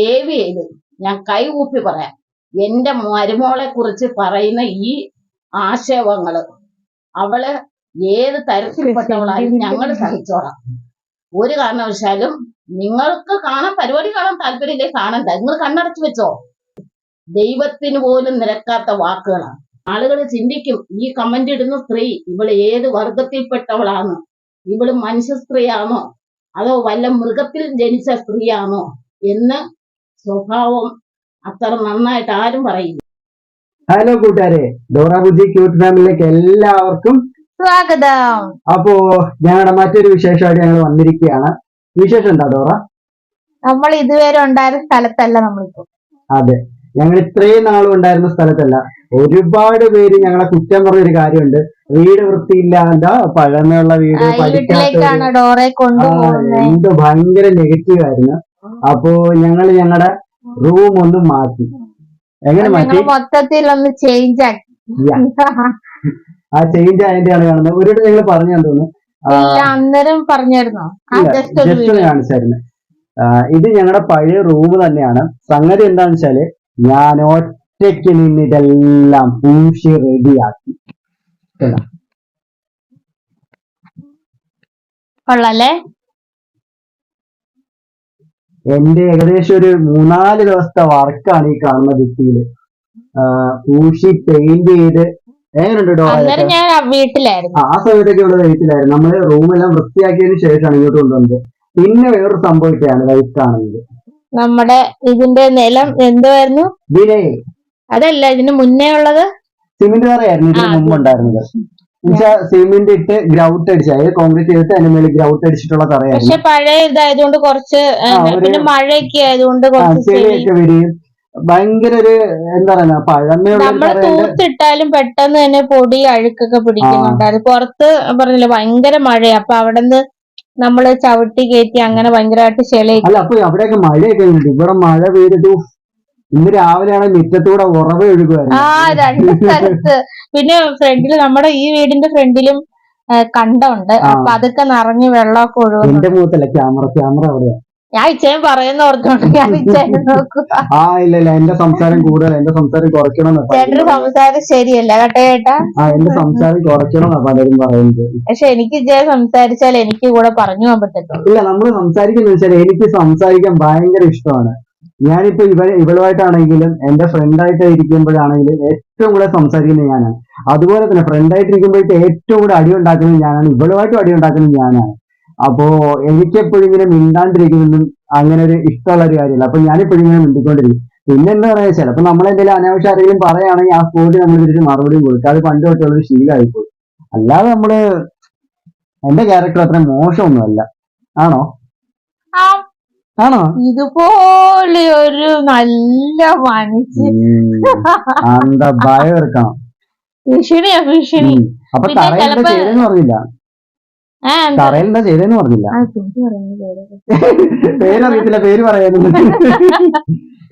ദയവ് ചെയ്ത് ഞാൻ കൈകൂപ്പി പറയാം. എന്റെ മരുമോളെ കുറിച്ച് പറയുന്ന ഈ ആക്ഷേപങ്ങൾ അവൾ ഏത് തരത്തിൽപ്പെട്ടവളായും ഞങ്ങൾ സഹിച്ചോളാം. ഒരു കാരണവശാലും നിങ്ങൾക്ക് കാണാൻ പരിപാടി കാണാൻ താല്പര്യമില്ലേ? കാണണ്ട. നിങ്ങൾ കണ്ണടച്ചു വെച്ചോ. ദൈവത്തിന് പോലും നിരക്കാത്ത വാക്കുകളാണ്. ആളുകൾ ചിന്തിക്കും ഈ കമന്റ് ഇടുന്ന സ്ത്രീ ഇവൾ ഏത് വർഗത്തിൽപ്പെട്ടവളാണ്? ഇവൾ മനുഷ്യ സ്ത്രീയാണോ? അതോ വല്ല മൃഗത്തിൽ ജനിച്ച സ്ത്രീയാണോ? എന്ന് സ്വഭാവം അത്ര നന്നായിട്ട് ആരും പറയില്ല ഹലോ കൂട്ടുകാരെ. ഡോറ ബുജി ക്യൂട്ട് ഫാമിലിയിലേക്ക് എല്ലാവർക്കും സ്വാഗതം. അപ്പോ ഞങ്ങളുടെ മറ്റൊരു വിശേഷമായിട്ട് ഞങ്ങൾ വന്നിരിക്കുകയാണ്. വിശേഷം എന്താ ഡോറ? നമ്മൾ ഇതുവരെ ഉണ്ടായിരുന്ന സ്ഥലത്തല്ല നമ്മളിപ്പോ. അതെ. ഞങ്ങൾ ഇത്രയും നാളും ഉണ്ടായിരുന്ന സ്ഥലത്തല്ല. ഒരുപാട് പേര് ഞങ്ങളെ കുറ്റം പറഞ്ഞൊരു കാര്യമുണ്ട്. വീട് വൃത്തിയില്ലാണ്ട പഴമയുള്ള വീട് ആ, പഠിക്കാത്ത ഡോറെ കൊണ്ടുപോകുന്നത്. എന്ത് ഭയങ്കര നെഗറ്റീവ് ആയിരുന്നു. അപ്പോ ഞങ്ങൾ ഞങ്ങളുടെ റൂം ഒന്ന് മാറ്റി. എങ്ങനെ മാറ്റി? മൊത്തത്തിൽ ഒന്ന് ചേഞ്ച് ആക്കി. ആ ചേഞ്ച് അതിന്റെയാണ് കാണുന്നത്. ഒരു ഞങ്ങൾ പറഞ്ഞു തോന്നുന്നു. അന്നേരം പറഞ്ഞിരുന്നോ ആ ജസ്റ്റ് ഒന്ന് കാണിച്ചായിരുന്നു ഇത് ഞങ്ങളുടെ പഴയ റൂം തന്നെയാണ്. സംഗതി എന്താന്ന് വെച്ചാൽ ഞാൻ ഒറ്റയ്ക്ക് നിന്ന് ഇതെല്ലാം പൂശി റെഡിയാക്കി. കൊള്ളാല്ലേ എന്റെ ഏകദേശം ഒരു മൂന്നാൽ ദിവസത്തെ വർക്കാണ് ഈ കാണുന്ന ഭിത്തിയിൽ. പൂഷി പെയിന്റ് ചെയ്ത് എങ്ങനെയുണ്ട് ആ വീട്ടിലായിരുന്നു. ആ സമയത്തൊക്കെ ഇവിടെ വീട്ടിലായിരുന്നു. നമ്മൾ റൂമെല്ലാം വൃത്തിയാക്കിയതിനു ശേഷമാണ് ഇങ്ങോട്ട് കൊണ്ടുവന്നത്. പിന്നെ വേറൊരു സംഭവിക്കാണ് ലൈഫ് കാണുന്നത്. നമ്മുടെ ഇതിന്റെ നിലം എന്തുവായിരുന്നു? ഇതിനെ അതല്ല ഇതിന് മുന്നേ ഉള്ളത്? സിമെന്റ് തറയായിരുന്നു ഇതിന് മുമ്പ് ഉണ്ടായിരുന്നത്. എന്നുവെച്ചാൽ സിമെന്റ് ഇട്ട് ഗ്രൗട്ട് അടിച്ച് അതായത് കോൺക്രീറ്റ് ചെയ്തിട്ട് അതിന് മേലെ ഗ്രൗട്ട് അടിച്ചിട്ടുള്ള തറയായിരുന്നു പക്ഷെ പഴയ ഇതായതുകൊണ്ട് കുറച്ച് ആ, ഒരു- പിന്നെ മഴയൊക്കെ ആയതുകൊണ്ട് കുറച്ച് ചെളി ചെളിയൊക്കെ വരികയും ഭയങ്കര ഒരു എന്താ പറയുക പഴമയുള്ള ഒരു നമ്മൾ തറയുടെ തൂത്തിട്ടാലും പെട്ടെന്ന് തന്നെ പൊടി അഴുക്കൊക്കെ പിടിക്കുന്നുണ്ടായിരുന്നു പുറത്ത് പറഞ്ഞില്ല ഭയങ്കര മഴയാ. അപ്പൊ അവിടെ നിന്ന് നമ്മൾ ചവിട്ടി കയറ്റി അങ്ങനെ ഭയങ്കരമായിട്ട് ചെളി അല്ല അപ്പൊ അവിടെയൊക്കെ മഴയൊക്കെ ഉണ്ട്. ഇവിടെ മഴ പെയ്തിട്ട് ഉഫ്, ഇന്ന് രാവിലെയാണ് മുറ്റത്തൂടെ ഉറവ ആ ഒഴുകുമായിരുന്നു രണ്ട് സ്ഥലത്ത്. പിന്നെ ഫ്രണ്ടിൽ നമ്മുടെ ഈ വീടിന്റെ ഫ്രണ്ടിലും ആ, കണ്ടമുണ്ട്. ആ. അപ്പൊ അതൊക്കെ നിറഞ്ഞ് വെള്ളമൊക്കെ ഒഴുകുന്നു. എന്റെ മുഖത്തല്ല ക്യാമറ ക്യാമറ അവിടെയാ. ഞാൻ ഇച്ചയും പറയുന്ന ഓർത്തോണ്ട് ഞാൻ ഇച്ചേനെ നോക്കുക ആ ഇല്ല ഇല്ല എന്റെ സംസാരം കൂടുതൽ എന്റെ സംസാരം കുറയ്ക്കണം എന്നാ ചേട്ടന്റെ പലരും സംസാരം ശരിയല്ല കേട്ടോ ചേട്ടാ? ആ എന്റെ സംസാരം കുറയ്ക്കണം എന്നാ പലരും പറയുന്നത്. പക്ഷെ എനിക്ക് ഇച്ചേ സംസാരിച്ചാൽ എനിക്ക് കൂടെ പറഞ്ഞു പോകാൻ പറ്റത്തുള്ളൂ. ഇല്ല നമ്മൾ സംസാരിക്കുന്ന വെച്ചാൽ എനിക്ക് സംസാരിക്കാൻ ഭയങ്കര ഇഷ്ടമാണ്. ഞാനിപ്പോ ഇവ ഇവളുമായിട്ടാണെങ്കിലും എന്റെ ഫ്രണ്ടായിട്ട് ഇരിക്കുമ്പോഴാണെങ്കിലും ഏറ്റവും കൂടുതൽ സംസാരിക്കുന്നത് ഞാനാണ്. അതുപോലെ തന്നെ ഫ്രണ്ടായിട്ട് ഇരിക്കുമ്പോഴത്തെ ഏറ്റവും കൂടുതൽ അടി ഉണ്ടാക്കുന്നത് ഞാനാണ്. ഇവളുമായിട്ടും അടി ഉണ്ടാക്കുന്നത് ഞാനാണ്. അപ്പോ എനിക്കെപ്പോഴും ഇങ്ങനെ മിണ്ടാണ്ടിരിക്കുന്നതും അങ്ങനെ ഒരു ഇഷ്ടമുള്ള ഒരു കാര്യമല്ല. അപ്പൊ ഞാനിപ്പോഴും ഇങ്ങനെ മിണ്ടിക്കൊണ്ടിരിക്കും. പിന്നെ എന്താ പറയാ ചിലപ്പോ നമ്മളെന്തെങ്കിലും അനാവശ്യം ആരെങ്കിലും പറയുകയാണെങ്കിൽ ആ സ്പോട്ടിൽ നമ്മൾ തിരിച്ച് മറുപടിയും കൊടുക്കുക അത് പണ്ട് തൊട്ടുള്ള ഒരു ശീലമായിപ്പോയി അല്ലാതെ നമ്മൾ എന്റെ ക്യാരക്ടർ അത്ര മോശമൊന്നുമല്ല. ആണോ? ആണോ? ഇതുപോലെ ഒരു നല്ല മനുഷ്യൻ എന്താ ഭയം എടുക്കണം ഭീഷണിയാ ഭീഷണി. അപ്പൊ ചിലപ്പോ- ചെയ്തെന്ന് പറഞ്ഞില്ല എന്താ? ചെയ്തെന്ന് പറഞ്ഞില്ല പേര് പറയുന്നത് പേര്. പേരറിയത്തില്ല പേര് പറയാനും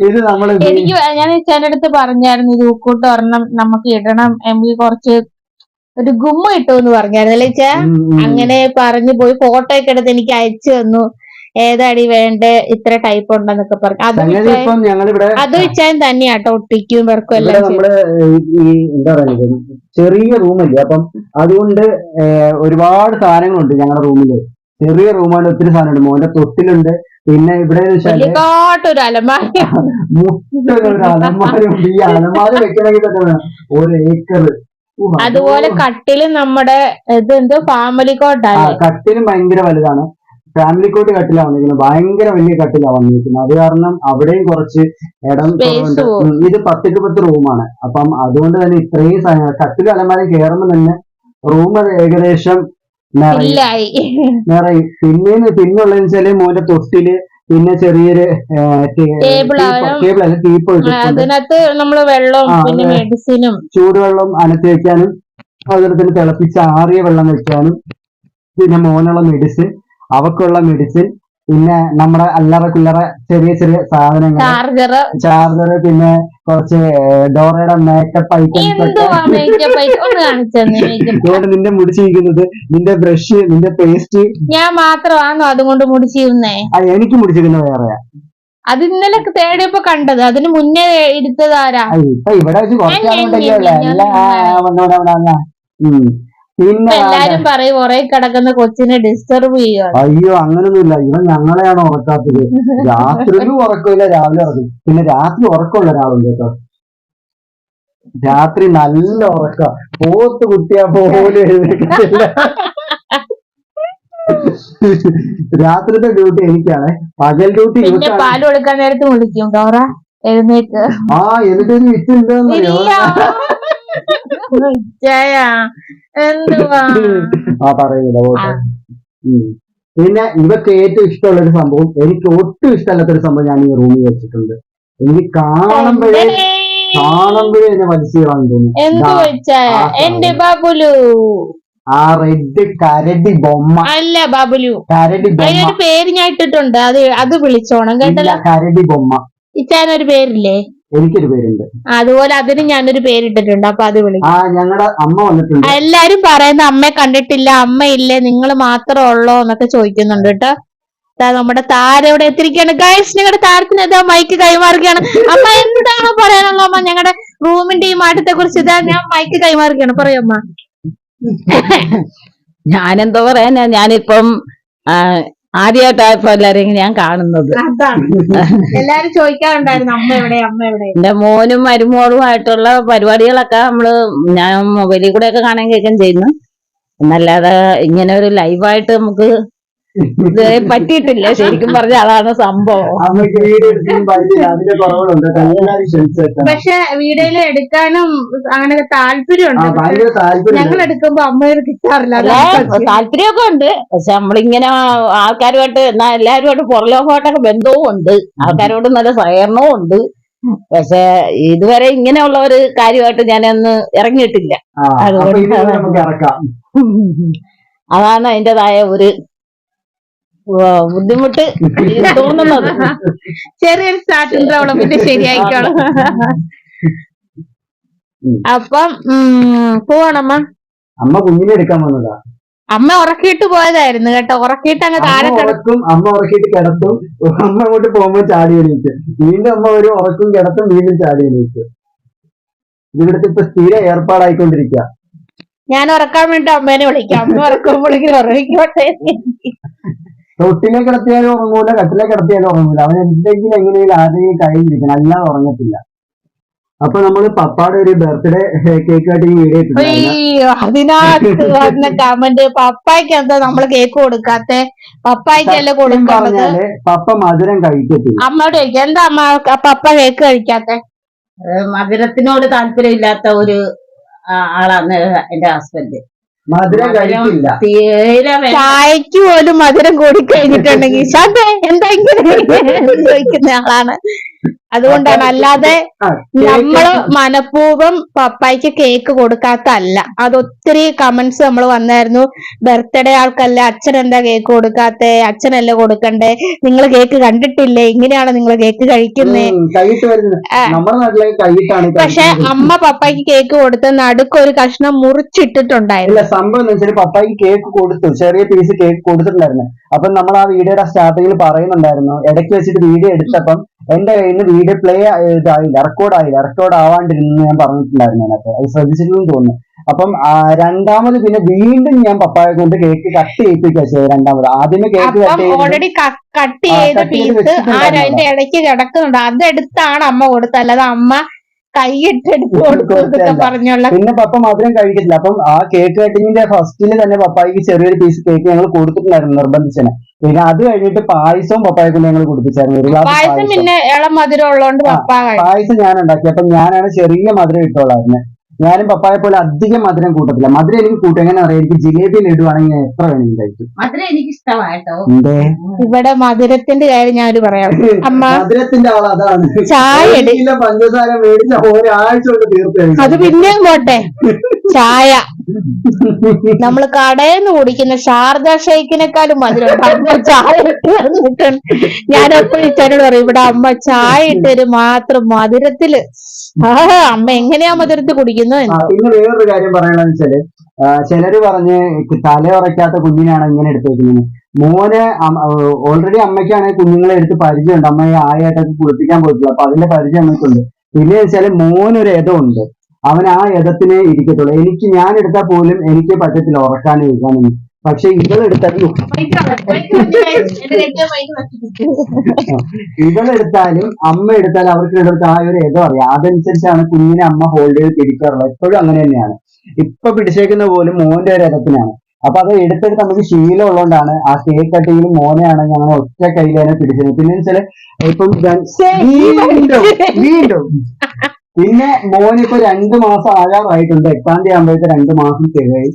ഇത് നമ്മൾ എനിക്ക് ഞാൻ ചേട്ടന്റെ അടുത്ത് പറഞ്ഞായിരുന്നു ഇത് ഉക്കൂട്ട് ഒരെണ്ണം നമുക്ക് ഇടണം. എനിക്ക് കുറച്ച് ഒരു ഗുമ്മ ഇട്ടു എന്ന് പറഞ്ഞായിരുന്നു അല്ലേ ചേ. അങ്ങനെ പറഞ്ഞു പോയി ഫോട്ടോ ഒക്കെ എടുത്ത് എനിക്ക് അയച്ചു തന്നു. ഏതാടി വേണ്ടേ? ഇത്ര ടൈപ്പ് ഉണ്ടെന്നൊക്കെ പറഞ്ഞു. അത് അത് വെച്ചാൽ തന്നെയാട്ടോ ഒട്ടിക്കും ഇവിടെ എല്ലാം. നമ്മൾ ഈ എന്താ പറയുക ചെറിയ റൂമല്ലേ അപ്പം അതുകൊണ്ട് ഒരുപാട് സാധനങ്ങളുണ്ട് ഞങ്ങളുടെ റൂമിൽ ചെറിയ റൂമാണ് ഒത്തിരി സാധനമുണ്ട്. മോന്റെ തൊട്ടിലുണ്ട്. പിന്നെ ഇവിടെ വലിയകാട്ടൊരു അലമാര. ഈ അലമാര വെക്കണമെങ്കിൽ തന്നെ വേണം. ഒരു ഏക്കർ. അതുപോലെ കട്ടിൽ നമ്മുടെ ഇത് എന്തോ ഫാമിലി കോട്ടാണ് കട്ടിലും ഭയങ്കര വലുതാണ്. ഫാമിലി കോട്ട് കട്ടിലാ വന്നിരിക്കുന്നത് ഭയങ്കര വലിയ കട്ടിലാ വന്നിരിക്കുന്നത്. അത് കാരണം അവിടെയും കുറച്ച് ഇടം കുറവുണ്ട്. ഇത് പത്തിട്ട് പത്ത് റൂമാണ് അപ്പം അതുകൊണ്ട് തന്നെ ഇത്രയും കട്ടിലും അലമാരി കയറുമ്പോൾ തന്നെ റൂം ഏകദേശം നിറയും. നിറയും. പിന്നെ പിന്നുള്ളതെന്ന് വെച്ചാൽ മോന്റെ തൊട്ടിൽ പിന്നെ ചെറിയൊരു ടേബിൾ അല്ല ടീപ്പ് അതിനകത്ത് നമ്മൾ വെള്ളവും പിന്നെ. മെഡിസിനും ചൂടുവെള്ളം അനത്തി വെക്കാനും അതുപോലെ തന്നെ തിളപ്പിച്ച ആറിയ വെള്ളം വെക്കാനും പിന്നെ മോനുള്ള മെഡിസിൻ അവക്കുള്ള മെഡിസിൻ പിന്നെ നമ്മുടെ അല്ലറ കുല്ലറ ചെറിയ ചെറിയ സാധനങ്ങൾ ചാർജർ ചാർജർ പിന്നെ കുറച്ച് ഡോറയുടെ മേക്കപ്പ് ഐറ്റംസ് നിന്റെ മുടിച്ചിരിക്കുന്നത് നിന്റെ ബ്രഷ് നിന്റെ പേസ്റ്റ് ഞാൻ മാത്രമാണോ അതുകൊണ്ട് മുടിച്ചിരുന്നേ? എനിക്ക് മുടിച്ചിരിക്കുന്നത് വേറെയാ. അത് ഇന്നലെ തേടിയപ്പോ കണ്ടത്. അതിന് മുന്നേ എടുത്തതാരാ ഇപ്പൊ ഇവിടെ വെച്ച് കുറച്ചാളുണ്ടല്ലോ എല്ലാരും പറയും ഒരേ കിടക്കുന്ന കൊച്ചിനെ ഡിസ്റ്റർബ് ചെയ്യുക അയ്യോ അങ്ങനൊന്നുമില്ല. ഇവൻ ഞങ്ങളെയാണ് ഉറക്കാത്തത്. രാത്രിയിലും ഉറക്കമില്ല രാവിലെ ഉറക്കും. പിന്നെ രാത്രി ഉറക്കമുള്ള ഒരാളുണ്ട് കേട്ടോ. രാത്രി നല്ല ഉറക്ക. പോത്ത് കുത്തിയാ പോലും എഴുന്നേക്കത്തില്ല രാത്രിത്തെ ഡ്യൂട്ടി എനിക്കാണ്. പകൽ ഡ്യൂട്ടി പാൽ കൊടുക്കാൻ നേരത്ത് വിളിക്കും ഡോറ എഴുന്നേക്ക്. ആ എന്നിട്ടൊരു വിറ്റ് ഇല്ല എന്തുവാ? ആ പറയുന്നില്ല പോട്ടെ ആ. ഉം. പിന്നെ ഇവക്ക് ഏറ്റവും ഇഷ്ടമുള്ള ഒരു സംഭവം എനിക്ക് ഒട്ടും ഇഷ്ടമല്ലാത്ത ഒരു സംഭവം ഞാൻ ഈ റൂമിൽ വെച്ചിട്ടുണ്ട്. എനിക്ക് കാണുമ്പോഴേ? കാണുമ്പോഴേ എന്നെ വലിച്ചു തോന്നുന്നു തോന്നും. എന്ത് ദാ, വെച്ചായ ആ എന്റെ ബാബുലു? ആ റെഡ് കരടി ബൊമ്മ. അല്ല ബാബുലു. കരടി ബൊമ്മ. അതിനൊരു പേര് ഞാൻ ഇട്ടിട്ടുണ്ട്. അത് അത് വിളിച്ചോണം ഇല്ല കേട്ടല്ലോ? കരടി ബൊമ്മ. ഇച്ചാനൊരു പേരില്ലേ? എനിക്കൊരു പേരുണ്ട്. അതുപോലെ അതിന് ഞാനൊരു പേരിട്ടിട്ടുണ്ട് അപ്പൊ അത് വിളിക്കും ആ ഞങ്ങളുടെ അമ്മ വന്നിട്ടുണ്ട്. എല്ലാരും പറയുന്ന അമ്മയെ കണ്ടിട്ടില്ല അമ്മ ഇല്ലേ നിങ്ങൾ മാത്രമേ ഉള്ളോ എന്നൊക്കെ ചോദിക്കുന്നുണ്ട് കേട്ടോ. നമ്മുടെ താര ഇവിടെ എത്തിരിക്കുകയാണ് ഗൈസ് ഞങ്ങളുടെ താരത്തിന് ഇതാ മൈക്ക് കൈമാറുകയാണ്. അമ്മ എന്താണ് പറയാനുള്ള അമ്മ? ഞങ്ങളുടെ റൂമിന്റെ ഈ മാറ്റത്തെ കുറിച്ച് ഇതാ ഞാൻ മൈക്ക് കൈമാറുകയാണ്. പറയമ്മ അമ്മ. ഞാനെന്തോ പറയാനാ? ഞാനിപ്പം ആദ്യമായിട്ടായപ്പോ എല്ലാരെയും ഞാൻ കാണുന്നത്. എല്ലാരും ചോദിക്കാറുണ്ടായിരുന്നു അമ്മ എവിടെ അമ്മ എവിടെ? എന്റെ മോനും മരുമോളുമായിട്ടുള്ള പരിപാടികളൊക്കെ നമ്മൾ ഞാൻ മൊബൈലിൽ കൂടെ ഒക്കെ കാണാൻ കേൾക്കുകയും ചെയ്യുന്നു. എന്നല്ലാതെ ഇങ്ങനെ ഒരു ലൈവായിട്ട് നമുക്ക് ഇതുവരെ പറ്റിയിട്ടില്ല ശരിക്കും പറഞ്ഞ അതാണ് സംഭവം. പക്ഷെ വീഡിയോയിൽ എടുക്കാനും അങ്ങനെ താല്പര്യമുണ്ട്. ഞങ്ങൾ എടുക്കുമ്പോ അമ്മയൊരു കിട്ടാറില്ല. താല്പര്യമൊക്കെ ഉണ്ട്. പക്ഷെ നമ്മളിങ്ങനെ ആൾക്കാരുമായിട്ട് എന്നാ എല്ലാവരുമായിട്ട് പുറലോകമായിട്ടൊക്കെ ബന്ധവും ഉണ്ട്. ആൾക്കാരോട് നല്ല സഹകരണവും ഉണ്ട്. പക്ഷെ ഇതുവരെ ഇങ്ങനെയുള്ള ഒരു കാര്യമായിട്ട് ഞാനൊന്ന് ഇറങ്ങിയിട്ടില്ല. അതുകൊണ്ട് നമുക്ക് ഇറക്കാം. അതാണ് അതിന്റെതായ ഒരു ബുദ്ധിമുട്ട് തോന്നുന്നത്. ചെറിയൊരു സ്റ്റാർട്ടിംഗ് പ്രോബ്ലം പിന്നെ ശരിയായിക്കോളും. അപ്പം പോവണമ്മ. അമ്മ കുഞ്ഞിനെ എടുക്കാൻ വന്നതാ. അമ്മ ഉറക്കിയിട്ട് പോയതായിരുന്നു കേട്ടോ. ഉറക്കിയിട്ട് അങ്ങ് താഴെ അമ്മ കിട അമ്മ ഉറക്കിയിട്ട് കിടത്തും. അമ്മ അങ്ങോട്ട് പോകുമ്പോ ചാടി എണീക്കും. വീണ്ടും അമ്മ ഒരു ഉറക്കും കിടത്തും വീണ്ടും ചാടി എണീക്കും. ഇവിടുത്തെ ഇപ്പൊ സ്ഥിര ഏർപ്പാടായിക്കൊണ്ടിരിക്കുക ഞാൻ ഉറക്കാൻ വേണ്ടി അമ്മേനെ വിളിക്കാം. അമ്മ ഉറക്കുമ്പോഴേക്കും ഉറങ്ങിക്കോട്ടെ തൊട്ടിലെ കിടത്തിയാലും ഉറങ്ങൂല കട്ടിലെ കിടത്തിയാലും ഉറങ്ങൂല. അവൻ എന്തെങ്കിലും എങ്ങനെയും ആരെയും കഴിഞ്ഞിരിക്കണം അല്ലാതെ ഉറങ്ങത്തില്ല. അപ്പൊ നമ്മൾ പപ്പാടെ ഒരു ബർത്ത്ഡേ കേക്ക് കട്ടിങ് വീഡിയോ അതിനകത്ത് വന്ന കമന്റ് പപ്പായ്ക്ക് എന്താ നമ്മൾ കേക്ക് കൊടുക്കാത്തെ? പപ്പായ്ക്കല്ലേ കൊടുക്കുന്നത് പപ്പ മധുരം കഴിക്കത്തി അമ്മയോട് ചോദിക്കാം എന്താ അമ്മ പപ്പ കേക്ക് കഴിക്കാത്ത? മധുരത്തിനോട് താല്പര്യം ഇല്ലാത്ത ഒരു ആളാണ് എന്റെ ഹസ്ബൻഡ് മധുരം കഴിക്കില്ല. തീരെ വേ- ചായക്ക് പോലും മധുരം കൂടി കഴിഞ്ഞിട്ടുണ്ടെങ്കിൽ ശാന്ത എന്താ ഇങ്ങനെ ചോദിക്കുന്ന ആളാണ്. അതുകൊണ്ടാണ്. അല്ലാതെ നമ്മൾ നമ്മൾ മനഃപൂർവം പപ്പായ്ക്ക് കേക്ക് കൊടുക്കാത്തല്ല അത് ഒത്തിരി കമന്റ്സ് നമ്മൾ വന്നായിരുന്നു. ബർത്ത്ഡേ ആൾക്കല്ല അച്ഛൻ എന്താ കേക്ക് കൊടുക്കാത്തെ? അച്ഛനല്ല കൊടുക്കണ്ടേ? നിങ്ങൾ കേക്ക് കണ്ടിട്ടില്ലേ? ഇങ്ങനെയാണ് നിങ്ങൾ കേക്ക് കഴിക്കുന്നേ? പക്ഷെ അമ്മ പപ്പായ്ക്ക് കേക്ക് കൊടുത്ത് നടുക്കൊരു കഷ്ണം മുറിച്ചിട്ടിട്ടുണ്ടായിരുന്നു. സംഭവം പപ്പായ്ക്ക് കേക്ക് കൊടുത്തു. ചെറിയ പീസ് കേക്ക് കൊടുത്തിട്ടുണ്ടായിരുന്നു. അപ്പൊ നമ്മൾ ആ വീഡിയോയുടെ സ്റ്റാർട്ടിങ്ങിൽ പറയുന്നുണ്ടായിരുന്നു. ഇടയ്ക്ക് വെച്ചിട്ട് വീഡിയോ എടുത്തപ്പം എന്റെ കയ്യിൽ നിന്ന് വീഡിയോ പ്ലേ ഇതായില്ല. റെക്കോർഡ് ആയില്ല. റെക്കോർഡ് ആവാണ്ടിരുന്നു ഞാൻ പറഞ്ഞിട്ടുണ്ടായിരുന്നു അതിനകത്ത്. അത് ശ്രദ്ധിച്ചിട്ടുണ്ടെന്ന് തോന്നുന്നു. അപ്പം രണ്ടാമത് പിന്നെ വീണ്ടും ഞാൻ പപ്പായ കൊണ്ട് കേക്ക് കട്ട് ചെയ്യിപ്പിക്കുക ചെയ്തത് രണ്ടാമത്. ആദ്യമേ കേക്ക് ഓൾറെഡി കട്ട് ചെയ്ത പീസ് ആ രണ്ട് അതിന്റെ ഇടയ്ക്ക് കിടക്കുന്നുണ്ട്. അതെടുത്താണ് അമ്മ കൊടുത്തത്. അല്ലാതെ അമ്മ പറഞ്ഞുള്ള പിന്നെ പപ്പ മാത്രം കഴിക്കത്തില്ല. അപ്പം ആ കേക്ക് കട്ടിങ്ങിന്റെ ഫസ്റ്റിൽ തന്നെ പപ്പായിക്ക് ചെറിയൊരു പീസ് കേക്ക് ഞങ്ങൾ കൊടുത്തിട്ടുണ്ടായിരുന്നു നിർബന്ധിച്ചനെ. പിന്നെ അത് കഴിഞ്ഞിട്ട് പായസവും പപ്പായ കൊണ്ട് ഞങ്ങൾ കുടിപ്പിച്ചായിരുന്നു. പായസം പിന്നെ ഇളം മധുരം ഉള്ളതുകൊണ്ട് പായസം ഞാൻ ഉണ്ടാക്കി. അപ്പൊ ഞാനാണ് ചെറിയ മധുരം ഇട്ടോളായിരുന്നു ഞാനും പപ്പായെ പോലെ അധികം മധുരം കൂട്ടത്തില്ല. മധുരം എനിക്ക് കൂട്ടും. എങ്ങനെ അറിയാം? എനിക്ക് ജിലേബി ഇടുവാണെങ്കിൽ എത്ര വേണമെങ്കിലും കഴിക്കും. മധുരം എനിക്ക് ഇഷ്ടമായിട്ടോ എന്തേ? ഇവിടെ മധുരത്തിന്റെ കാര്യം ഞാൻ പറയാം. അമ്മ മധുരത്തിന്റെ ആൾ അതാണ്. ചായ ഒരു എടു കിലോ പഞ്ചസാര മേടിച്ച ഒരാഴ്ച കൊണ്ട് തീർത്ത് കഴിക്കും. അത് പിന്നെയും പോട്ടെ. ചായ. നമ്മൾ കടയിൽ നിന്ന് കുടിക്കുന്ന ശാരദ ഷേക്കിനെക്കാളും മധുരം. ചായ ഞാൻ എപ്പോഴും ഇച്ചനോട് പറയും ഇവിടെ അമ്മ ചായ ഇട്ടൊരു മാത്രം മധുരത്തിൽ. അമ്മ എങ്ങനെയാ മധുരത്തിൽ കുടിക്കുന്നു? ആ, പിന്നെ വേറൊരു കാര്യം പറയണെന്ന് വെച്ചാൽ ചിലര് പറഞ്ഞ് തല ഉറയ്ക്കാത്ത കുഞ്ഞിനാണ് ഇങ്ങനെ എടുത്തേക്കുന്നത്. മോന് ഓൾറെഡി അമ്മയ്ക്കാണെങ്കിൽ കുഞ്ഞുങ്ങളെ എടുത്ത് പരിചയമുണ്ട്. അമ്മയെ ആയായിട്ടൊക്കെ കുളിപ്പിക്കാൻ പോയിട്ടില്ല. അപ്പൊ അതിന്റെ പരിചയം അമ്മയ്ക്കുണ്ട്. പിന്നെ വെച്ചാൽ മോനൊരു എതമുണ്ട് അവൻ ആ യഥത്തിനെ ഇരിക്കത്തുള്ളൂ. എനിക്ക് ഞാൻ എടുത്താൽ പോലും എനിക്ക് പറ്റത്തില്ല ഉറക്കാനും ഇരിക്കാനും പക്ഷെ ഇവളെടുത്താൽ ഇവളെടുത്താലും അമ്മ എടുത്താലും അവർക്ക് എടുത്ത ആ ഒരു യഥ അറിയാം. അതനുസരിച്ചാണ് കുഞ്ഞിനെ അമ്മ ഹോൾഡ് ചെയ്ത് പിടിക്കാറുള്ളത് എപ്പോഴും അങ്ങനെ തന്നെയാണ്. ഇപ്പൊ പിടിച്ചേക്കുന്ന പോലും മോന്റെ ഒരു എതത്തിനാണ് അപ്പൊ അത് എടുത്തെടുത്ത് നമുക്ക് ശീലം ഉള്ളതുകൊണ്ടാണ് ആ കേക്ക് കട്ടിങ്ങിലും മോനെയാണെങ്കിൽ അങ്ങനെ ഒറ്റ കയ്യിൽ തന്നെ പിടിച്ചത് പിന്നെ വെച്ചാൽ ഇപ്പം വീണ്ടും വീണ്ടും പിന്നെ മോനിപ്പോ രണ്ട് മാസം ആകാറായിട്ടുണ്ട്. എട്ടാം തീയതി ആകുമ്പോഴത്തെ രണ്ട് മാസം തികയും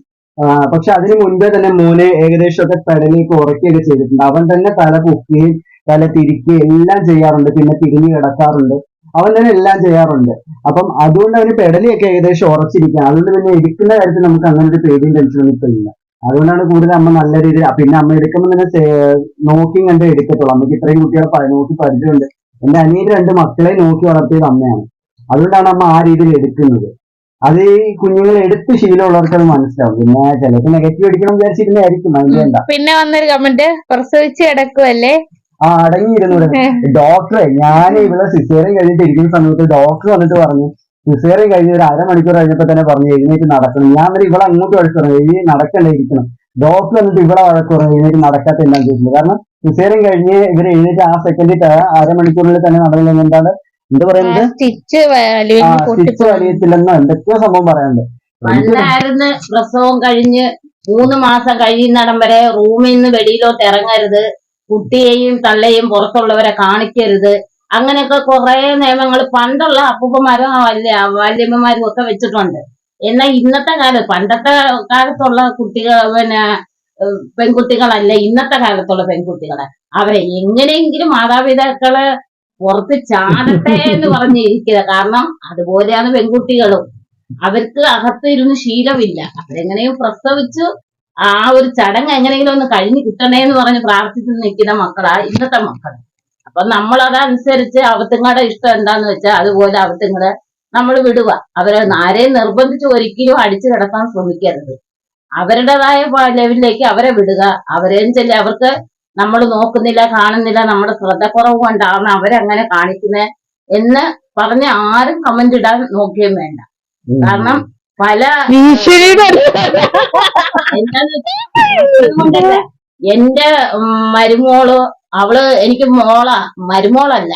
പക്ഷെ അതിന് മുൻപേ തന്നെ മോനെ ഏകദേശം ഒക്കെ പെടലേക്ക് ഉറക്കുകയൊക്കെ ചെയ്തിട്ടുണ്ട്. അവൻ തന്നെ തല പൊക്കുകയും തല തിരിക്കുകയും എല്ലാം ചെയ്യാറുണ്ട്. പിന്നെ തിരിഞ്ഞു കിടക്കാറുണ്ട്. അവൻ തന്നെ എല്ലാം ചെയ്യാറുണ്ട്. അപ്പം അതുകൊണ്ട് അവന് പെടലിയൊക്കെ ഏകദേശം ഉറച്ചിരിക്കുകയാണ്. അതുകൊണ്ട് പിന്നെ ഇരിക്കുന്ന കാര്യത്തിൽ നമുക്ക് അങ്ങനെ ഒരു പേടിയും ടെൻഷനും ഇപ്പൊ ഇല്ല. അതുകൊണ്ടാണ് കൂടുതൽ അമ്മ നല്ല രീതിയിൽ പിന്നെ അമ്മ എടുക്കുമ്പോൾ തന്നെ നോക്കി നോക്കിയും കണ്ടേ എടുക്കത്തുള്ളൂ. അമ്മയ്ക്ക് ഇത്രയും കുട്ടികളെ നോക്കി പരിചയമുണ്ട്. എന്റെ അനിയൻ രണ്ട് മക്കളെ നോക്കി വളർത്തിയത് അമ്മയാണ്. അതുകൊണ്ടാണ് അമ്മ ആ രീതിയിൽ എടുക്കുന്നത്. അത് ഈ കുഞ്ഞുങ്ങളെ എടുത്ത് ശീലമുള്ളവർക്ക് അത് മനസ്സിലാവും. പിന്നെ ചിലർക്ക് നെഗറ്റീവ് അടിക്കണം വിചാരിച്ചിരുന്നായിരിക്കും അതിന്റെ പിന്നെ വന്നൊരു കമന്റ് പ്രസവിച്ച് കിടക്കുവല്ലേ? ആ അടങ്ങിയിരുന്നു ഡോക്ടറെ ഞാൻ ഇവിടെ സിസേറിയൻ കഴിഞ്ഞിട്ട് ഇരിക്കുന്ന സമയത്ത് ഡോക്ടർ വന്നിട്ട് പറഞ്ഞു സിസേറിയൻ കഴിഞ്ഞ ഒരു അരമണിക്കൂർ കഴിഞ്ഞപ്പോ തന്നെ പറഞ്ഞു എഴുന്നേറ്റ് നടക്കണം. ഞാൻ വരെ ഇവിടെ അങ്ങോട്ട് വഴക്ക് പറഞ്ഞു എഴുതി നടക്കണ്ടേ ഇരിക്കണം. ഡോക്ടർ വന്നിട്ട് ഇവിടെ വഴക്ക് പറഞ്ഞു എഴുന്നേറ്റ് നടക്കാത്ത എന്താണെന്ന് ചോദിച്ചത് കാരണം സിസേറിയൻ കഴിഞ്ഞ് ഇവർ എഴുന്നേറ്റ് ആ സെക്കൻഡിൽ അരമണിക്കൂറിൽ തന്നെ നടന്നില്ലെങ്കിൽ എന്താണ്? എന്താ പറയുന്നത്? സ്റ്റിച്ച് സ്റ്റിച്ച് വലിയത്തില്ലെന്നോ എന്തൊക്കെയോ സംഭവം പറയാനുണ്ട്. പണ്ടായിരുന്നു പ്രസവം കഴിഞ്ഞ് മൂന്ന് മാസം കഴിയുന്നിടം വരെ റൂമിൽ നിന്ന് വെളിയിലോട്ട് ഇറങ്ങരുത്. കുട്ടിയെയും തള്ളയെയും പുറത്തുള്ളവരെ കാണിക്കരുത്. അങ്ങനെയൊക്കെ കുറെ നിയമങ്ങൾ പണ്ടുള്ള അപ്പൂപ്പന്മാരും വല്യ വല്യമ്മമാരും ഒക്കെ വെച്ചിട്ടുണ്ട്. എന്നാൽ ഇന്നത്തെ കാലത്ത് പണ്ടത്തെ കാലത്തുള്ള കുട്ടികൾ പിന്നെ പെൺകുട്ടികളല്ല ഇന്നത്തെ കാലത്തുള്ള പെൺകുട്ടികളെ. അവരെ എങ്ങനെയെങ്കിലും മാതാപിതാക്കളെ പുറത്ത് ചാടട്ടെ എന്ന് പറഞ്ഞിരിക്കുക. കാരണം അതുപോലെയാണ് പെൺകുട്ടികളും. അവർക്ക് അകത്ത് ഇരുന്ന് ശീലമില്ല. അവരെങ്ങനെയും പ്രസവിച്ചു. ആ ഒരു ചടങ്ങ് എങ്ങനെയെങ്കിലും ഒന്ന് കഴിഞ്ഞ് കിട്ടണേ എന്ന് പറഞ്ഞ് പ്രാർത്ഥിച്ച് നിൽക്കുന്ന മക്കളാ ഇന്നത്തെ മക്കൾ അപ്പൊ നമ്മൾ അതനുസരിച്ച് അവത്തുങ്ങളുടെ ഇഷ്ടം എന്താന്ന് വെച്ചാൽ അതുപോലെ അവത്തുങ്ങളെ നമ്മൾ വിടുക. അവരെ ആരെയും നിർബന്ധിച്ച് ഒരിക്കലും അടിച്ചു കിടക്കാൻ ശ്രമിക്കരുത്. അവരുടേതായ ലെവലിലേക്ക് അവരെ വിടുക. അവരെയും ചെല്ലി അവർക്ക് നമ്മൾ നോക്കുന്നില്ല കാണുന്നില്ല നമ്മുടെ ശ്രദ്ധ ശ്രദ്ധക്കുറവ് കൊണ്ടാണ് അവരങ്ങനെ കാണിക്കുന്നത് എന്ന് പറഞ്ഞ് ആരും കമന്റ് ഇടാൻ നോക്കുകയും വേണ്ട. കാരണം പല എന്താന്ന് എന്റെ മരുമോൾ അവൾ എനിക്ക് മോളാ മരുമോളല്ല.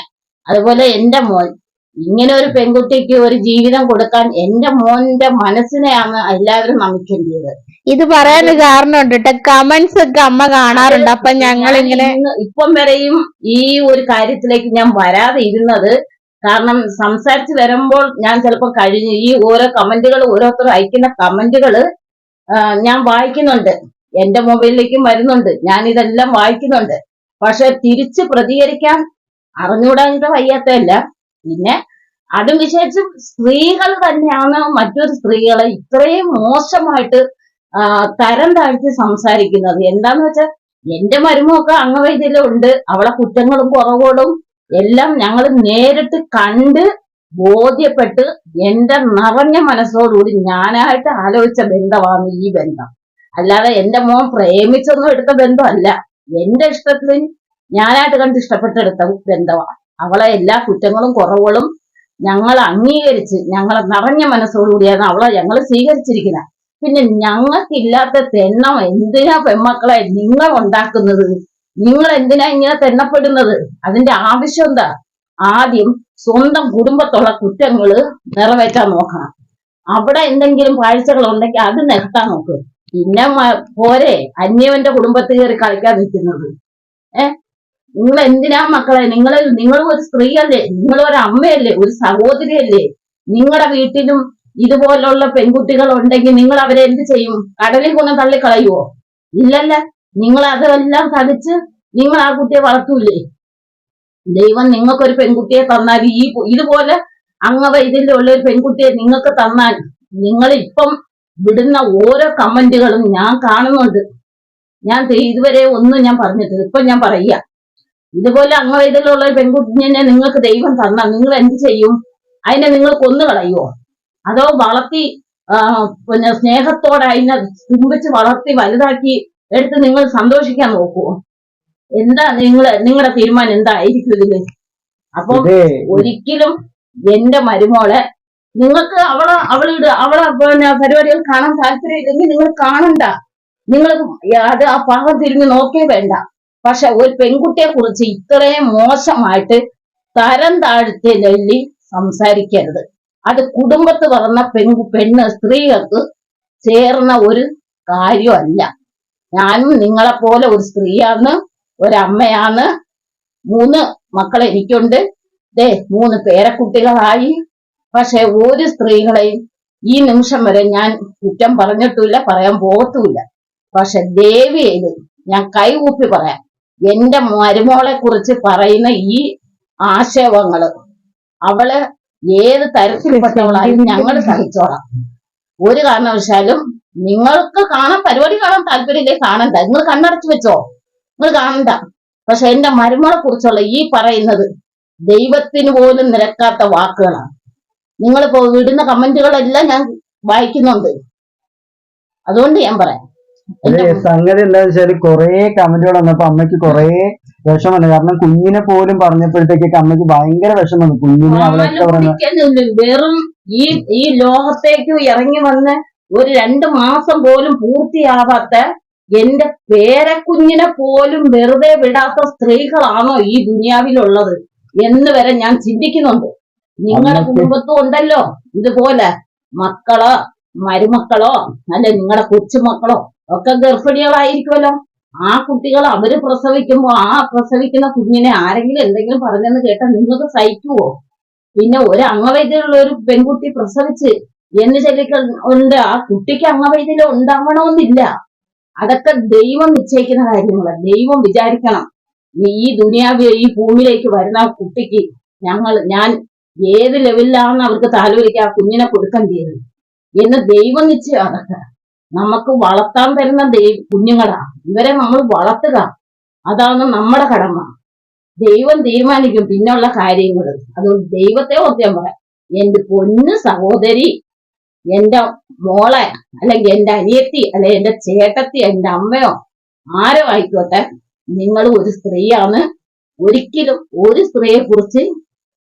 അതുപോലെ എന്റെ മോൻ. ഇങ്ങനെ ഒരു പെൺകുട്ടിക്ക് ഒരു ജീവിതം കൊടുക്കാൻ എന്റെ മോന്റെ മനസ്സിനെയാണ് എല്ലാവരും നമിക്കേണ്ടത് ഇത് പറയാൻ കാരണമുണ്ട് കേട്ടോ കമന്റ്സ് ഒക്കെ അമ്മ കാണാറുണ്ട്. അപ്പൊ ഞങ്ങൾ ഇങ്ങനെ ഇപ്പം വരെയും ഈ ഒരു കാര്യത്തിലേക്ക് ഞാൻ വരാതെ ഇരുന്നത് കാരണം സംസാരിച്ച് വരുമ്പോൾ ഞാൻ ചിലപ്പോൾ കഴിഞ്ഞു. ഈ ഓരോ കമന്റുകൾ ഓരോരുത്തർ അയക്കുന്ന കമന്റുകൾ ഞാൻ വായിക്കുന്നുണ്ട്. എന്റെ മൊബൈലിലേക്കും വരുന്നുണ്ട്. ഞാൻ ഇതെല്ലാം വായിക്കുന്നുണ്ട്. പക്ഷെ തിരിച്ച് പ്രതികരിക്കാൻ അറിഞ്ഞുകൂടാൻ വയ്യാത്തല്ല പിന്നെ അതും വിശേഷിച്ച് സ്ത്രീകൾ തന്നെയാണ് മറ്റൊരു സ്ത്രീകളെ ഇത്രയും മോശമായിട്ട് തരം താഴ്ത്തി സംസാരിക്കുന്നത്. എന്താന്ന് വെച്ചാൽ എന്റെ മരുമൊക്കെ അംഗവൈദ്യലുണ്ട് അവളെ കുറ്റങ്ങളും കുറവുകളും എല്ലാം ഞങ്ങൾ നേരിട്ട് കണ്ട് ബോധ്യപ്പെട്ട് എന്റെ നിറഞ്ഞ മനസ്സോടുകൂടി ഞാനായിട്ട് ആലോചിച്ച ബന്ധമാണ് ഈ ബന്ധം. അല്ലാതെ എന്റെ മോൻ പ്രേമിച്ചൊന്നും എടുത്ത ബന്ധമല്ല. എന്റെ ഇഷ്ടത്തിൽ ഞാനായിട്ട് കണ്ട് ഇഷ്ടപ്പെട്ടെടുത്ത ബന്ധമാണ്. അവളെ എല്ലാ കുറ്റങ്ങളും കുറവുകളും ഞങ്ങൾ അംഗീകരിച്ച് ഞങ്ങളെ നിറഞ്ഞ മനസ്സോടുകൂടിയാണ് അവളെ ഞങ്ങൾ സ്വീകരിച്ചിരിക്കുന്നത് പിന്നെ ഞങ്ങൾക്കില്ലാത്ത തെണ്ണം എന്തിനാ പെൺമക്കളെ നിങ്ങൾ ഉണ്ടാക്കുന്നത് നിങ്ങൾ എന്തിനാ ഇങ്ങനെ തെണ്ണപ്പെടുന്നത് അതിന്റെ ആവശ്യം എന്താ? ആദ്യം സ്വന്തം കുടുംബത്തുള്ള കുറ്റങ്ങൾ നിറവേറ്റാൻ നോക്കണം. അവിടെ എന്തെങ്കിലും കാഴ്ചകൾ ഉണ്ടെങ്കിൽ അത് നികത്താൻ നോക്ക്. പിന്നെ പോരെ അന്യവന്റെ കുടുംബത്തിൽ കയറി കളിക്കാൻ നിൽക്കുന്നത് ഏ? നിങ്ങൾ എന്തിനാ മക്കളെ? നിങ്ങൾ നിങ്ങൾ ഒരു സ്ത്രീ അല്ലേ നിങ്ങൾ ഒരു അമ്മയല്ലേ ഒരു സഹോദരിയല്ലേ? നിങ്ങളുടെ വീട്ടിലും ഇതുപോലുള്ള പെൺകുട്ടികൾ ഉണ്ടെങ്കിൽ നിങ്ങൾ അവരെ എന്ത് ചെയ്യും? കടലിൽ കൊണ്ട് തള്ളിക്കളയുവോ? ഇല്ലല്ല. നിങ്ങൾ അതെല്ലാം തടിച്ച് നിങ്ങൾ ആ കുട്ടിയെ വളർത്തൂലേ? ദൈവം നിങ്ങൾക്കൊരു പെൺകുട്ടിയെ തന്നാൽ ഈ ഇതുപോലെ ഇതുപോലെ അംഗവൈദ്യമുള്ള ഒരു പെൺകുട്ടിയെ നിങ്ങൾക്ക് തന്നാൽ നിങ്ങൾ ഇപ്പം വിടുന്ന ഓരോ കമന്റുകളും ഞാൻ കാണുന്നുണ്ട്. ഞാൻ ഇതുവരെ ഒന്നും ഞാൻ പറഞ്ഞിട്ടില്ല. ഇപ്പൊ ഞാൻ പറയുക ഇതുപോലെ അംഗവൈദ്യമുള്ള ഒരു പെൺകുഞ്ഞിനെ നിങ്ങൾക്ക് ദൈവം തന്ന നിങ്ങൾ എന്ത് ചെയ്യും? അതിനെ നിങ്ങൾ കൊന്നു കളയുമോ അതോ വളർത്തി പിന്നെ സ്നേഹത്തോടെ അതിനെ തുമ്പിച്ച് വളർത്തി വലുതാക്കി എടുത്ത് നിങ്ങൾ സന്തോഷിക്കാൻ നോക്കുമോ എന്താ നിങ്ങൾ നിങ്ങളുടെ തീരുമാനം എന്തായിരിക്കും ഇതിൽ? അപ്പം ഒരിക്കലും എന്റെ മരുമോളെ നിങ്ങൾക്ക് അവളെ അവളുടെ അവളെ പിന്നെ പരിപാടികൾ കാണാൻ താല്പര്യം ഇല്ലെങ്കിൽ നിങ്ങൾ കാണണ്ട. നിങ്ങൾ അത് ആ പാകം തിരിഞ്ഞ് നോക്കേ വേണ്ട. പക്ഷെ ഒരു പെൺകുട്ടിയെ കുറിച്ച് ഇത്രയും മോശമായിട്ട് തരം താഴ്ത്തി നെല്ലി സംസാരിക്കരുത്. അത് കുടുംബത്ത് പറഞ്ഞ പെൺകു പെണ്ണ് സ്ത്രീകൾക്ക് ചേർന്ന ഒരു കാര്യമല്ല. ഞാനും നിങ്ങളെ പോലെ ഒരു സ്ത്രീയാണ് ഒരമ്മയാണ്. മൂന്ന് മക്കൾ എനിക്കുണ്ട്. ദേ മൂന്ന് പേരക്കുട്ടികളായി. പക്ഷെ ഒരു സ്ത്രീകളെയും ഈ നിമിഷം വരെ ഞാൻ കുറ്റം പറഞ്ഞിട്ടില്ല പറയാൻ പോകത്തുമില്ല. പക്ഷെ ദേവി ചെയ്ത് ഞാൻ കൈകൂപ്പി പറയാം. എന്റെ മരുമോളെ കുറിച്ച് പറയുന്ന ഈ ആക്ഷേപങ്ങൾ അവൾ ഏത് തരത്തിൽപ്പെട്ടവളായും ഞങ്ങൾ സഹിച്ചോളാം. ഒരു കാരണവശാലും നിങ്ങൾക്ക് കാണാൻ പരിപാടി കാണാൻ താല്പര്യമില്ലേ? കാണണ്ട. നിങ്ങൾ കണ്ണടച്ചു വെച്ചോ. നിങ്ങൾ കാണണ്ട. പക്ഷെ എന്റെ മരുമോളെ കുറിച്ചുള്ള ഈ പറയുന്നത് ദൈവത്തിന് പോലും നിരക്കാത്ത വാക്കുകളാണ് നിങ്ങളിപ്പോ വിടുന്ന കമന്റുകളെല്ലാം ഞാൻ വായിക്കുന്നുണ്ട്. അതുകൊണ്ട് ഞാൻ പറയാം. ഇത് സംഗതി എന്താന്ന് വെച്ചാൽ കൊറേ കമന്റുകൾ വന്നപ്പോ അമ്മയ്ക്ക് കൊറേ വിഷമമുണ്ട് കാരണം കുഞ്ഞിനെ പോലും പറഞ്ഞപ്പോഴത്തേക്ക് അമ്മയ്ക്ക് ഭയങ്കര വിഷമമാണ് കുഞ്ഞിനെ അവളൊക്കെ പറഞ്ഞു. വെറും ഈ ഈ ലോകത്തേക്ക് ഇറങ്ങി വന്ന് ഒരു രണ്ട് മാസം പോലും പൂർത്തിയാവാത്ത എന്റെ പേരക്കുഞ്ഞിനെ പോലും വെറുതെ വിടാത്ത സ്ത്രീകളാണോ ഈ ദുനിയാവിലുള്ളത് എന്ന് വരെ ഞാൻ ചിന്തിക്കുന്നുണ്ട്. നിങ്ങളുടെ കുടുംബത്തും ഉണ്ടല്ലോ. ഇതുപോലെ മക്കളോ മരുമക്കളോ അല്ലെ നിങ്ങളുടെ കൊച്ചുമക്കളോ ഒക്കെ ഗർഭിണികളായിരിക്കുമല്ലോ. ആ കുട്ടികൾ അവർ പ്രസവിക്കുമ്പോ ആ പ്രസവിക്കുന്ന കുഞ്ഞിനെ ആരെങ്കിലും എന്തെങ്കിലും പറഞ്ഞെന്ന് കേട്ടാൽ നിങ്ങൾക്ക് സഹിക്കുവോ? പിന്നെ ഒരു അംഗവൈദ്യമുള്ള ഒരു പെൺകുട്ടി പ്രസവിച്ച് എന്ന് ചൊല്ലിക്കൊണ്ട് ആ കുട്ടിക്ക് അംഗവൈദ്യം ഉണ്ടാവണമെന്നില്ല. അതൊക്കെ ദൈവം നിശ്ചയിക്കുന്ന കാര്യങ്ങളാണ് ദൈവം വിചാരിക്കണം. ഈ ദുനിയാവ് ഈ ഭൂമിയിലേക്ക് വരുന്ന കുട്ടിക്ക് ഞങ്ങൾ ഞാൻ ഏത് ലെവലിലാണെന്ന് അവർക്ക് താലോലിക്ക് ആ കുഞ്ഞിനെ കൊടുക്കേണ്ടത് എന്ന് ദൈവം നിശ്ചയം അതൊക്കെ നമുക്ക് വളർത്താൻ തരുന്ന ദൈവ കുഞ്ഞുങ്ങളാ. ഇവരെ നമ്മൾ വളർത്തുക. അതാണ് നമ്മുടെ കടമ. ദൈവം തീരുമാനിക്കും പിന്നുള്ള കാര്യങ്ങൾ അതുകൊണ്ട് ദൈവത്തെ ഓർത്തിയാൻ പറയാം. എന്റെ പൊന്ന് സഹോദരി എന്റെ മോളെ അല്ലെങ്കിൽ എന്റെ അനിയത്തി അല്ലെ എന്റെ ചേട്ടത്തി എന്റെ അമ്മയോ ആരോ ആയിക്കോട്ടെ നിങ്ങൾ ഒരു സ്ത്രീയാണ്. ഒരിക്കലും ഒരു സ്ത്രീയെ കുറിച്ച്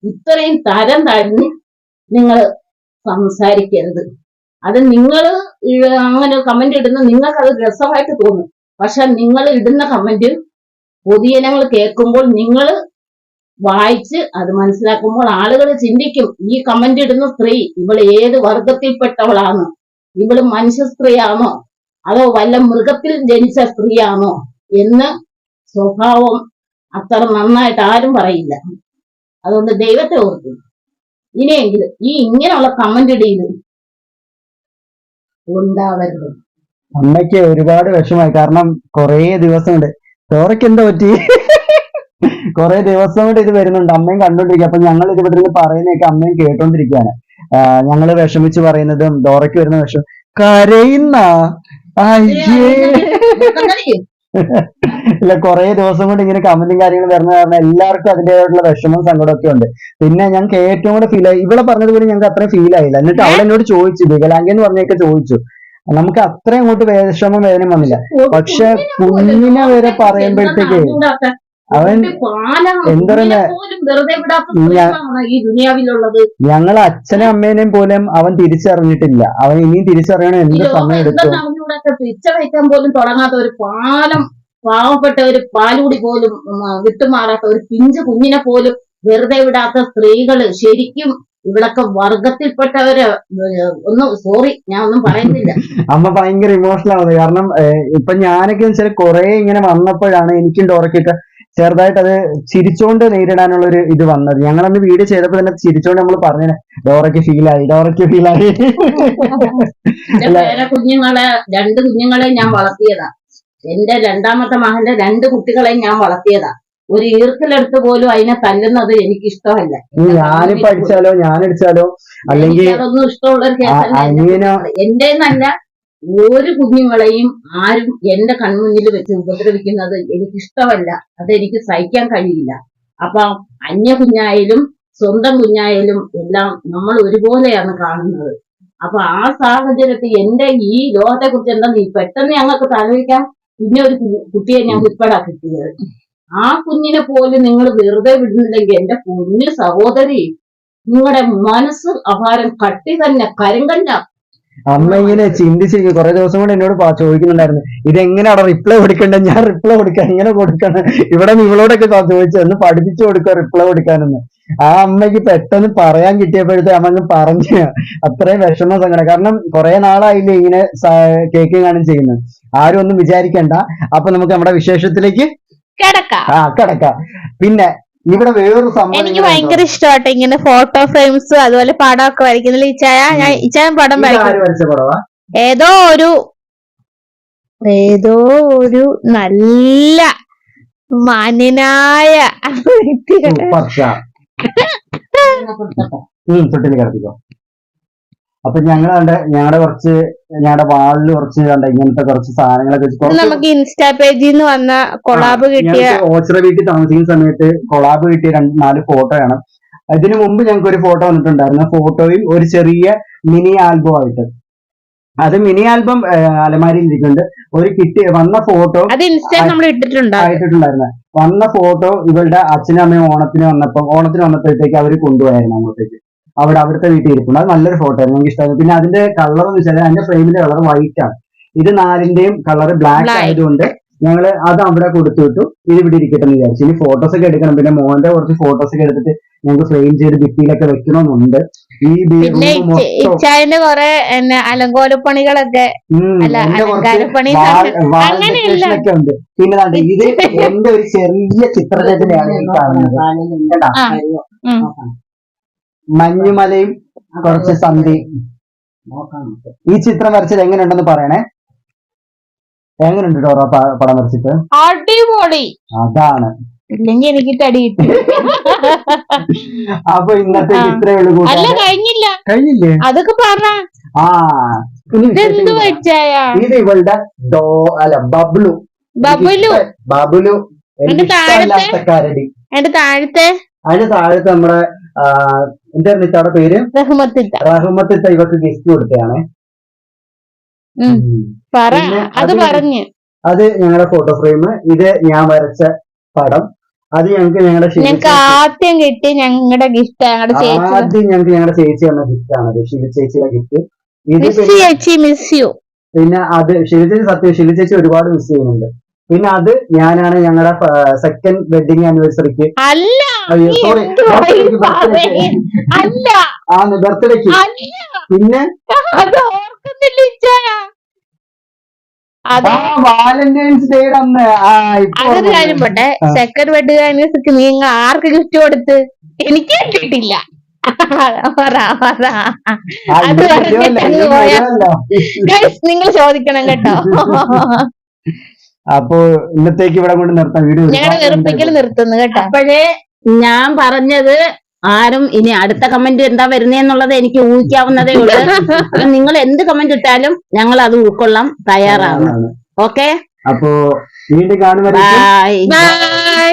ഇത്രയും തരം താഴ്ന്ന് നിങ്ങൾ സംസാരിക്കരുത്. അത് നിങ്ങൾ അങ്ങനെ കമന്റ് ഇടുന്ന നിങ്ങൾക്ക് അത് രസമായിട്ട് തോന്നും. പക്ഷെ നിങ്ങൾ ഇടുന്ന കമന്റ് പൊതുജനങ്ങൾ കേൾക്കുമ്പോൾ നിങ്ങൾ വായിച്ച് അത് മനസ്സിലാക്കുമ്പോൾ ആളുകൾ ചിന്തിക്കും ഈ കമന്റ് ഇടുന്ന സ്ത്രീ ഇവൾ ഏത് വർഗത്തിൽപ്പെട്ടവളാണ്? ഇവൾ മനുഷ്യ സ്ത്രീയാണോ? അതോ വല്ല മൃഗത്തിൽ ജനിച്ച സ്ത്രീയാണോ? എന്ന് സ്വഭാവം അത്ര നന്നായിട്ട് ആരും പറയില്ല. അതുകൊണ്ട് ദൈവത്തെ ഓർക്കും ഇനിയെങ്കിലും ഈ ഇങ്ങനെയുള്ള കമന്റ് ഇടയിൽ ഉണ്ടാവരുത് അമ്മയ്ക്ക് ഒരുപാട് വിഷമായി കാരണം കൊറേ ദിവസം കൊണ്ട് ഡോറയ്ക്ക് എന്താ പറ്റി കുറെ ദിവസം കൊണ്ട് ഇത് വരുന്നുണ്ട് അമ്മയും കണ്ടോണ്ടിരിക്കുക അപ്പൊ ഞങ്ങൾ ഇത് ഇവിടെ നിന്ന് പറയുന്നതൊക്കെ അമ്മയും കേട്ടോണ്ടിരിക്കുകയാണ് ഞങ്ങൾ വിഷമിച്ച് പറയുന്നതും ഡോറയ്ക്ക് വരുന്ന വിഷമം കരയുന്ന അയ്യേ ഇല്ല കുറെ ദിവസം കൊണ്ട് ഇങ്ങനെ കമന്റും കാര്യങ്ങളും വരുന്ന കാരണം എല്ലാവർക്കും അതിന്റേതായിട്ടുള്ള വിഷമം സങ്കടമൊക്കെ ഉണ്ട്. പിന്നെ ഞങ്ങൾക്ക് ഏറ്റവും കൂടെ ഫീൽ ആയി ഇവിടെ പറഞ്ഞതുപോലെ ഞങ്ങൾക്ക് അത്രയും ഫീൽ ആയില്ല. എന്നിട്ട് അവൾ എന്നോട് ചോദിച്ചു വികലാംഗി എന്ന് പറഞ്ഞൊക്കെ ചോദിച്ചു. നമുക്ക് അത്രയും അങ്ങോട്ട് വിഷമം വേദന വന്നില്ല. പക്ഷെ കുഞ്ഞിനെ വരെ പറയുമ്പോഴത്തേക്ക് അവൻ എന്താ പറയുന്നെ, പോലും വെറുതെ വിടാത്ത ഞാൻ- സ്ത്രീകളാണ് ഈ ദുനിയാവിലുള്ളത്. ഞങ്ങൾ അച്ഛനും അമ്മേനെയും പോലും അവൻ തിരിച്ചറിഞ്ഞിട്ടില്ല. അവൻ ഇനിയും തിരിച്ചറിയണം എന്ത് സമയം എടുക്കും പിച്ച വയ്ക്കാൻ പോലും തുടങ്ങാത്ത ഒരു പാലം പാവപ്പെട്ട ഒരു പാലുകൂടി പോലും വിട്ടുമാറാത്ത ഒരു പിഞ്ച് കുഞ്ഞിനെ പോലും വെറുതെ വിടാത്ത സ്ത്രീകൾ ശരിക്കും ഇവിടൊക്കെ വർഗത്തിൽപ്പെട്ടവര് ഒന്ന് സോറി ഞാൻ ഒന്നും പറയുന്നില്ല. അമ്മ ഭയങ്കര ഇമോഷണൽ ആവുന്നത് കാരണം ഇപ്പൊ ഞാനൊക്കെ വെച്ചാൽ കുറെ ഇങ്ങനെ വന്നപ്പോഴാണ് എനിക്കും ഡോറയ്ക്കൊക്കെ ചെറുതായിട്ട് അത് ചിരിച്ചോണ്ട് നേരിടാനുള്ള ഒരു ഇത് വന്നത്. ഞങ്ങൾ അന്ന് വീഡിയോ ചെയ്തപ്പോ തന്നെ ചിരിച്ചോണ്ട് നമ്മൾ പറഞ്ഞു ഡോറയ്ക്ക് ഫീലായി ഡോറയ്ക്ക് ഫീലായി കുഞ്ഞുങ്ങളെ രണ്ട് കുഞ്ഞുങ്ങളെ ഞാൻ വളർത്തിയതാ. എന്റെ രണ്ടാമത്തെ മകന്റെ രണ്ട് കുട്ടികളെ ഞാൻ വളർത്തിയതാ. ഒരു ഈർക്കിലെടുത്ത് പോലും അതിനെ തല്ലുന്നത് എനിക്ക് ഇഷ്ടമല്ല ഞാനിപ്പോ അടിച്ചാലോ ഞാൻ അടിച്ചാലോ അല്ലെങ്കിൽ അതൊന്നും ഇഷ്ടമുള്ള ഒരു കേസല്ല. അ- എന്റെ. എന്റേന്നല്ല ഒരു കുഞ്ഞുങ്ങളെയും ആരും എന്റെ കൺമുന്നിൽ വെച്ച് ഉപദ്രവിക്കുന്നത് എനിക്ക് ഇഷ്ടമല്ല അതെനിക്ക് സഹിക്കാൻ കഴിയില്ല. അപ്പൊ അന്യ കുഞ്ഞായാലും സ്വന്തം കുഞ്ഞായാലും എല്ലാം നമ്മൾ ഒരുപോലെയാണ് കാണുന്നത്. അപ്പൊ ആ സാഹചര്യത്തിൽ എന്റെ ഈ ലോകത്തെ കുറിച്ച് എന്താ നീ പെട്ടെന്ന് ഞങ്ങൾക്ക് തലവയ്ക്കാം പിന്നെ ഒരു കുട്ടിയെ ഞാൻ ഇപ്പഴാ കിട്ടിയത്. ആ കുഞ്ഞിനെ പോലും നിങ്ങൾ വെറുതെ വിടുന്നില്ലെങ്കിൽ എന്റെ കുഞ്ഞു സഹോദരി നിങ്ങളുടെ മനസ്സ് അപാരം കട്ടി തന്നെ കരിങ്കല്ല. അമ്മ ഇങ്ങനെ ചിന്തിച്ചിരിക്കും കുറെ ദിവസം കൊണ്ട് എന്നോട് ചോദിക്കുന്നുണ്ടായിരുന്നു ചോദിക്കുന്നുണ്ടായിരുന്നു ഇതെങ്ങനെയാണ് റിപ്ലൈ കൊടുക്കണ്ടേ? ഞാൻ റിപ്ലൈ കൊടുക്കാം. എങ്ങനെ കൊടുക്കണം? ഇവിടെ നിങ്ങളോടൊക്കെ ചോദിച്ചു. ഒന്ന് പഠിപ്പിച്ചു കൊടുക്കുക റിപ്ലൈ കൊടുക്കാനെന്ന്. ആ അമ്മയ്ക്ക് പെട്ടെന്ന് പറയാൻ കിട്ടിയപ്പോഴത്തെ അമ്മ പറഞ്ഞു അത്രയും വിഷമ സങ്കടം. കാരണം കുറെ നാളായില്ലേ ഇങ്ങനെ കേക്ക് കാണും ചെയ്യുന്നത്. ആരും ഒന്നും വിചാരിക്കണ്ട. അപ്പൊ നമുക്ക് നമ്മുടെ വിശേഷത്തിലേക്ക് കിടക്കാം. ആ കിടക്കാം. പിന്നെ ഇവിടെ വേറൊരു സംഭവം എനിക്ക് ഭയങ്കര ഇഷ്ടമാട്ടെ ഇങ്ങനെ ഫോട്ടോ ഫ്രെയിംസ് അതുപോലെ പടമൊക്കെ വരയ്ക്കുന്നില്ല ഇച്ചായ ഞാൻ ഇച്ചായ പടം വരയ്ക്കും. ഏതോ ഒരു ഏതോ ഒരു നല്ല മനനായ വ്യക്തി- സൂപ്പർ സ്റ്റാർ ഉം തൊട്ടിൽ കിടത്തിക്കോ. അപ്പൊ ഞങ്ങളുണ്ട് ഞങ്ങളുടെ കുറച്ച് ഞങ്ങളുടെ വാളിൽ കുറച്ച് കണ്ട ഇങ്ങനത്തെ കുറച്ച് സാധനങ്ങളൊക്കെ വെച്ച് നമുക്ക് ഇൻസ്റ്റാ പേജിൽ നിന്ന് വന്ന കൊളാബ് കിട്ടിയ ഓച്ചറ വീട്ടിൽ താമസിക്കുന്ന സമയത്ത് കൊളാബ് കിട്ടിയ രണ്ട് നാല് ഫോട്ടോ ആണ് അതിനു മുമ്പ് ഞങ്ങൾക്ക് ഒരു ഫോട്ടോ വന്നിട്ടുണ്ടായിരുന്നു. ഫോട്ടോയിൽ ഒരു ചെറിയ മിനി ആൽബം ആയിട്ട്. അത് മിനി ആൽബം അലമാരിയിൽ ഇരിക്കുന്നുണ്ട് ഒരു കിട്ടിയ വന്ന ഫോട്ടോ അത് ഇൻസ്റ്റാ നമ്മൾ ഇട്ടിട്ടുണ്ട്? ആയിട്ടുണ്ടായിരുന്നു. വന്ന ഫോട്ടോ ഇവളുടെ അച്ഛനും അമ്മയും ഓണത്തിന് വന്നപ്പം ഓണത്തിന് വന്നപ്പോഴത്തേക്ക് അവർ കൊണ്ടുപോയായിരുന്നു അങ്ങോട്ടേക്ക്. അവിടെ അവിടുത്തെ വീട്ടിൽ ഇരിപ്പുണ്ട്. അത് നല്ലൊരു ഫോട്ടോ ആയിരുന്നു. എനിക്ക് ഇഷ്ടമായിരുന്നു. പിന്നെ അതിന്റെ കളർ എന്ന് വെച്ചാൽ അതിന്റെ ഫ്രെയിമിന്റെ കളർ വൈറ്റ് ആണ്. ഇത് നാലിന്റെയും കളർ ബ്ലാക്ക് Black. ആയതുകൊണ്ട് ഞങ്ങൾ അത് അവിടെ കൊടുത്തു വിട്ടു. ഇത് ഇവിടെ ഇരിക്കട്ടെ എന്ന് വിചാരിച്ചു. ഇനി ഫോട്ടോസ് ഒക്കെ എടുക്കണം. പിന്നെ മോന്റെ കുറച്ച് ഫോട്ടോസ് ഒക്കെ എടുത്തിട്ട് ഞങ്ങൾക്ക് ഫ്രെയിം ചെയ്ത് ഭിത്തിയിലൊക്കെ വെക്കണമെന്നുണ്ട്. ഈ ബി- പിന്നെ ഇച്ചായന്റെ കൊറേ അലങ്കോലപ്പണികളൊക്കെ ഒക്കെ ഉണ്ട്. പിന്നെ ഇത് എന്റെ ഒരു ചെറിയ ചിത്രരചനയാണ് ഈ കാണുന്നത്. മഞ്ഞുമലയും കുറച്ച് സന്ധി ഈ ചിത്രം വരച്ചത് എങ്ങനെയുണ്ടെന്ന് പറയണേ? എങ്ങനെയുണ്ട് ഡോറ പടം വരച്ചിട്ട്? അടിപൊളി. അതാണ്. ഇല്ലെങ്കിൽ എനിക്ക് തടി അപ്പൊ ഇന്നത്തെ ആ. ഇത്രയേ ഉള്ളൂ അല്ല. കഴിഞ്ഞില്ല. കഴിഞ്ഞില്ലേ? അതൊക്കെ പറഞ്ഞ. ആ. ഇതെന്ത് വെച്ചായ? ഇത് ഇവളുടെ ഡോ അല്ല ബബ്ലു. ബബുലു? ബബുലു. എനിക്ക് അതിന്റെ താഴത്തെ? അതിന്റെ താഴത്തെ നമ്മുടെ എന്തായിരുന്നു ഇത്തവണ പേര്? റഹ്മത്തിത്ത. റഹ്മത്തിൽ ഇവർക്ക് ഗിഫ്റ്റ് കൊടുത്തതാണ്. അത് പറഞ്ഞു. അത് ഞങ്ങളുടെ ഫോട്ടോ ഫ്രെയിം ഇത് ഞാൻ വരച്ച പടം. അത് ഞങ്ങൾക്ക് ഞങ്ങളുടെ ഞങ്ങൾക്ക് ആദ്യം കിട്ടി ഞങ്ങളുടെ ഗിഫ്റ്റ് ഞങ്ങളുടെ ചേച്ചി. ആദ്യം ഞങ്ങൾക്ക് ഞങ്ങളുടെ ചേച്ചി തന്ന ഗിഫ്റ്റ് ആണ് ഷിലി ചേച്ചിയുടെ ഗിഫ്റ്റ് മിസ് ചേച്ചി മിസ് യു പിന്നെ അത് ഷിലി ചേച്ചി സത്യം ഷിലി ചേച്ചി ഒരുപാട് മിസ് ചെയ്യുന്നുണ്ട്. പിന്നെ അത് ഞാനാണ് ഞങ്ങളുടെ സെക്കൻഡ് വെഡിങ് ആനിവേഴ്സറിക്ക് അല്ല അല്ല? ആ ബർത്ത്ഡേക്ക് അല്ല. പിന്നെ? അത് ഓർക്കുന്നില്ല അത് വാലന്റൈൻസ് ഡേ അന്ന്. ആ ഇപ്പൊ അതൊരു കാര്യം പോട്ടെ. സെക്കൻഡ് ബെഡ് ആനിവേഴ്സറിക്ക് നീ ഇങ്ങ് ആർക്ക് ഗിഫ്റ്റ് കൊടുത്ത്? എനിക്ക് കിട്ടിയിട്ടില്ല. അത്. നിങ്ങൾ ചോദിക്കണം കേട്ടോ. അപ്പോ ഇന്നത്തേക്ക് ഇവിടെ കൊണ്ട് നിർത്താം. വീഡിയോ ഞങ്ങൾ നിർത്തുന്നു കേട്ടോ. അപ്പോഴേ ഞാൻ പറഞ്ഞത് ആരും ഇനി അടുത്ത കമന്റ് എന്താ വരുന്നേന്നുള്ളത് എനിക്ക് ഊഹിക്കാവുന്നതേ ഉള്ളൂ. അപ്പൊ നിങ്ങൾ എന്ത് കമന്റ് ഇട്ടാലും ഞങ്ങൾ അത് ഉൾക്കൊള്ളാൻ തയ്യാറാണ്. ഓക്കെ അപ്പോ വീണ്ടും കാണുമ്പോൾ ബൈ ബൈ